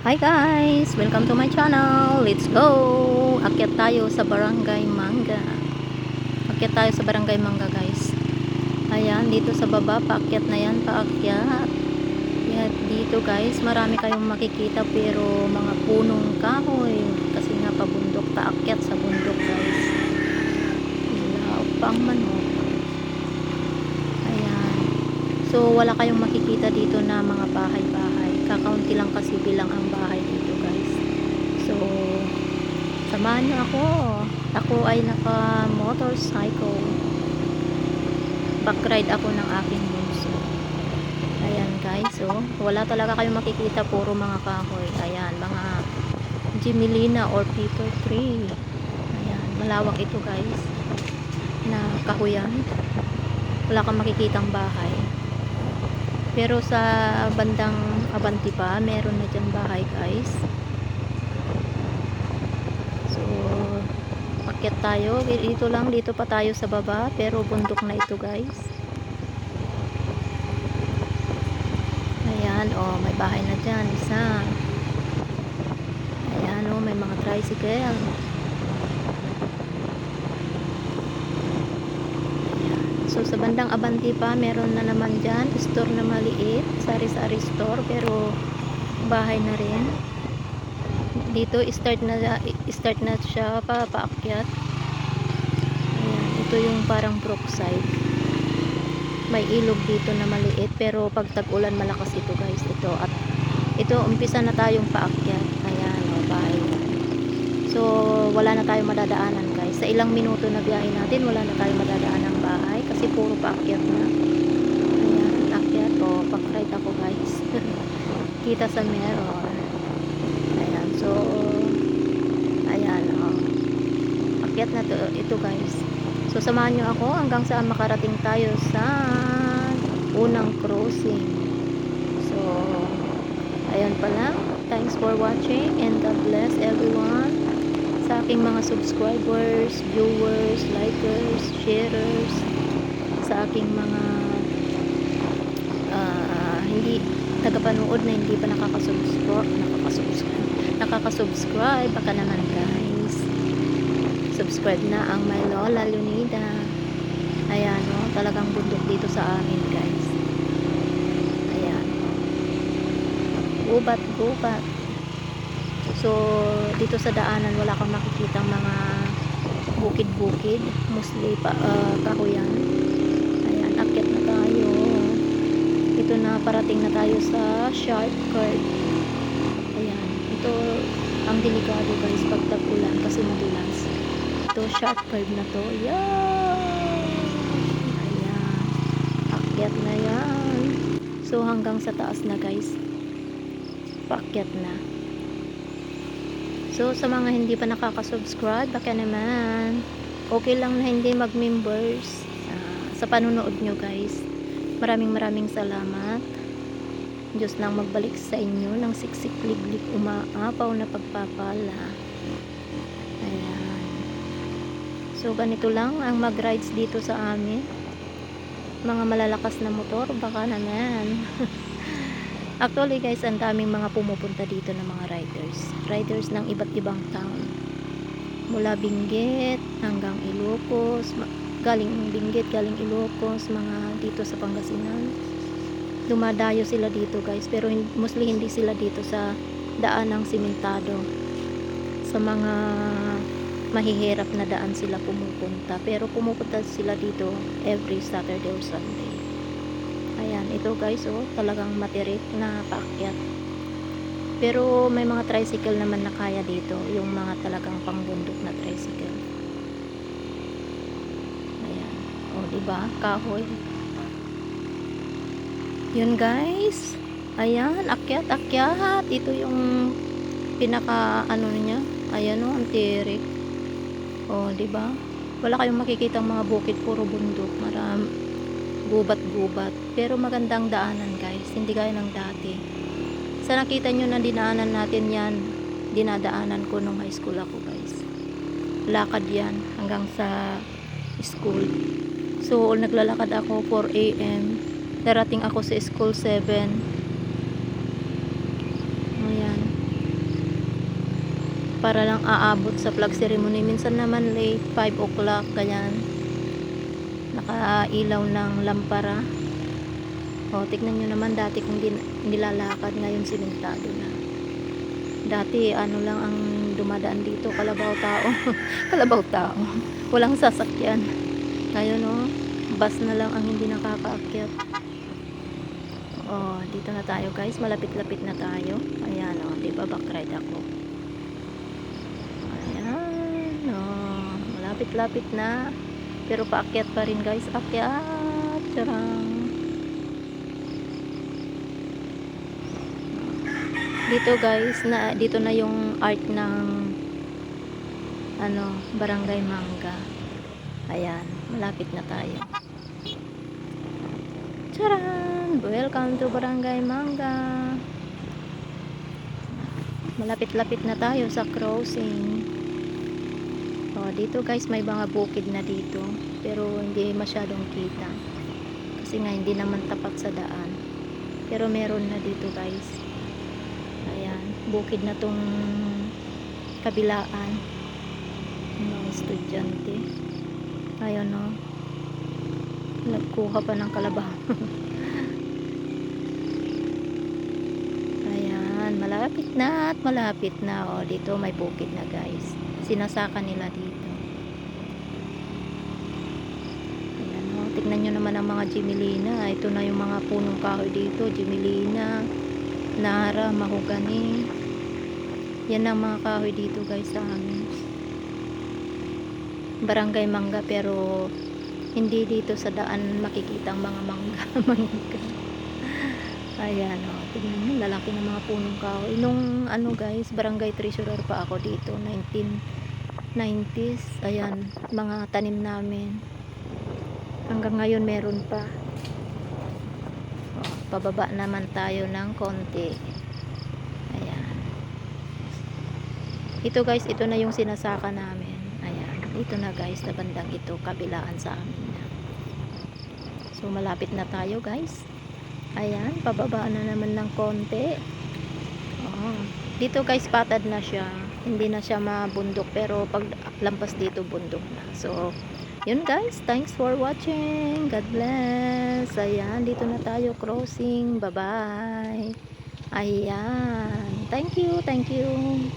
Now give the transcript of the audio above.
Hi guys! Welcome to my channel! Let's go! Akyat tayo sa Barangay Mangga. Akyat tayo sa Barangay Mangga guys. Ayan, dito sa baba, paakyat na yan, paakyat. At dito guys, marami kayong makikita pero mga punong kahoy. Kasi nga pabundok, paakyat sa bundok guys. Ilaw pang manok. Ayan. So, wala kayong makikita dito na mga bahay-bahay. Kakaunti lang kasi bilang ang bahay dito, guys. So, samahan niyo ako. Ako ay naka-motorcycle. Backride ako ng aking bunso. Ayan, guys. So, wala talaga kayong makikita. Puro mga kahoy. Ayan, mga Jimelina or Peter tree. Ayan, malawak ito, guys. Na kahuyan. Wala kang makikitang bahay. Pero sa bandang Abanti pa, meron na dyan bahay guys. So, pakyat tayo. Dito lang, dito pa tayo sa baba. Pero bundok na ito guys. Ayan, oh, may bahay na dyan. Isa. Ayan, oh, may mga tricycle. So sa bandang Abanti pa, meron na naman dyan, store na maliit, sari-sari store, pero bahay na rin. Dito, start na, start na siya pa, paakyat. Ayan, ito yung parang brookside. May ilog dito na maliit, pero pag tag-ulan malakas ito guys, ito. At ito, umpisa na tayong paakyat. Ayan, o, bahay. So, wala na tayong madadaanan guys. Sa ilang minuto na biyahe natin, wala na tayong madadaanan bahay kasi puro paakyat na. Ayan, akyat. O, pakride ako guys. Kita sa mirror. Ayan, so, ayan, o. Akyat na to, ito guys. So, samahan nyo ako hanggang saan makarating tayo sa unang crossing. So, ayan pa lang. Thanks for watching and God bless everyone sa aking mga subscribers, viewers, likers, sharers, sa aking mga ah, hindi tagapanood na hindi pa nakakasubscribe, nakakasubscribe, nakakasubscribe, baka naman guys. Subscribe na ang my Lola Lunida. Ayan, no, talagang bundok dito sa amin guys. Ayan. Gubat, gubat. So, dito sa daanan wala kang makikitang mga bukid-bukid, mostly pa uh, kahoyan. Ayan, akyat na tayo. Ito na parating na tayo sa sharp curve. Ayan, ito ang delikado guys pag kasi madulas. Ito sharp curve na to. Yan. Ayan. Akyat na yan. So hanggang sa taas na guys. Paakyat na. So, sa mga hindi pa nakaka-subscribe, baka naman, okay lang na hindi mag-members ah, sa panunood nyo guys. Maraming maraming salamat. Diyos nang magbalik sa inyo ng siksik liglig umaapaw na pagpapala. Ayan. So, ganito lang ang mag-rides dito sa amin. Mga malalakas na motor, baka naman. Actually guys, ang daming mga pumupunta dito ng mga riders. Riders ng iba't ibang town. Mula Benguet hanggang Ilocos, galing Benguet, galing Ilocos, mga dito sa Pangasinan. Dumadayo sila dito guys, pero mostly hindi sila dito sa daan ng simentado. Sa mga mahihirap na daan sila pumupunta. Pero pumupunta sila dito every Saturday or Sunday. Ayan, ito guys, oh, talagang matirik na paakyat. Pero may mga tricycle naman na kaya dito, yung mga talagang pangbundok na tricycle. Ayan. Oh, di ba? Kahoy. Yun guys. Ayan, akyat, akyat. Ito yung pinaka ano niya. Ayan oh, ang. Oh, di ba? Wala kayong makikitang mga bukid, puro bundok. Maram, gubat-gubat. Pero magandang daanan guys, hindi gaya ng dati. Sa nakita nyo na dinaanan natin yan, dinadaanan ko nung high school ako guys. Lakad yan hanggang sa school. So, naglalakad ako 4 a.m. Darating ako sa school 7. Ayan. para lang aabot sa flag ceremony minsan naman late 5 o'clock ganyan nakailaw ng lampara. O tignan nyo naman dati kung nilalakad ngayon simentado na. Dati ano lang ang dumadaan dito kalabaw tao. Kalabaw tao. Walang sasakyan. Ngayon o bus na lang ang hindi nakakaakyat. Oh dito na tayo guys. Malapit-lapit na tayo. Ayan o di ba backride ako? Ayan o malapit-lapit na pero paakyat pa rin guys akyat charang dito guys na dito na yung art ng ano barangay mangga ayan malapit na tayo Charan! Welcome to Barangay Mangga. Malapit-lapit na tayo sa crossing. Oh, dito guys may mga bukid na dito, pero hindi masyadong kita. Kasi nga hindi naman tapat sa daan. Pero meron na dito guys. Ayan, bukid na tong kabilaan. Mga estudyante. Ayun no. Nagkuha pa ng kalabaw. Ayan, malapit na at malapit na. O, dito may bukid na guys. Sinasaka nila dito. Ayan o, tignan nyo naman ang mga Jimelina. Ito na yung mga punong kahoy dito. Jimelina, Nara, Mahogani. Yan ang mga kahoy dito guys sa amin. Barangay Mangga pero hindi dito sa daan makikita ang mga mangga mangga ayan o tignan nyo lalaki ng mga punong kahoy. Nung ano guys barangay treasurer pa ako dito 1990s ayan mga tanim namin. Hanggang ngayon meron pa. O, pababa naman tayo ng konti. Ayan. Ito guys ito na yung sinasaka namin. Ayan ito na guys na bandang ito kabilaan sa amin so malapit na tayo guys ayan pababa na naman ng konti. Oh. dito guys patad na siya. Hindi na siya mabundok pero pag lampas dito bundok na. So yun guys thanks for watching. God bless. Ayan dito na tayo crossing. Bye bye ayan thank you thank you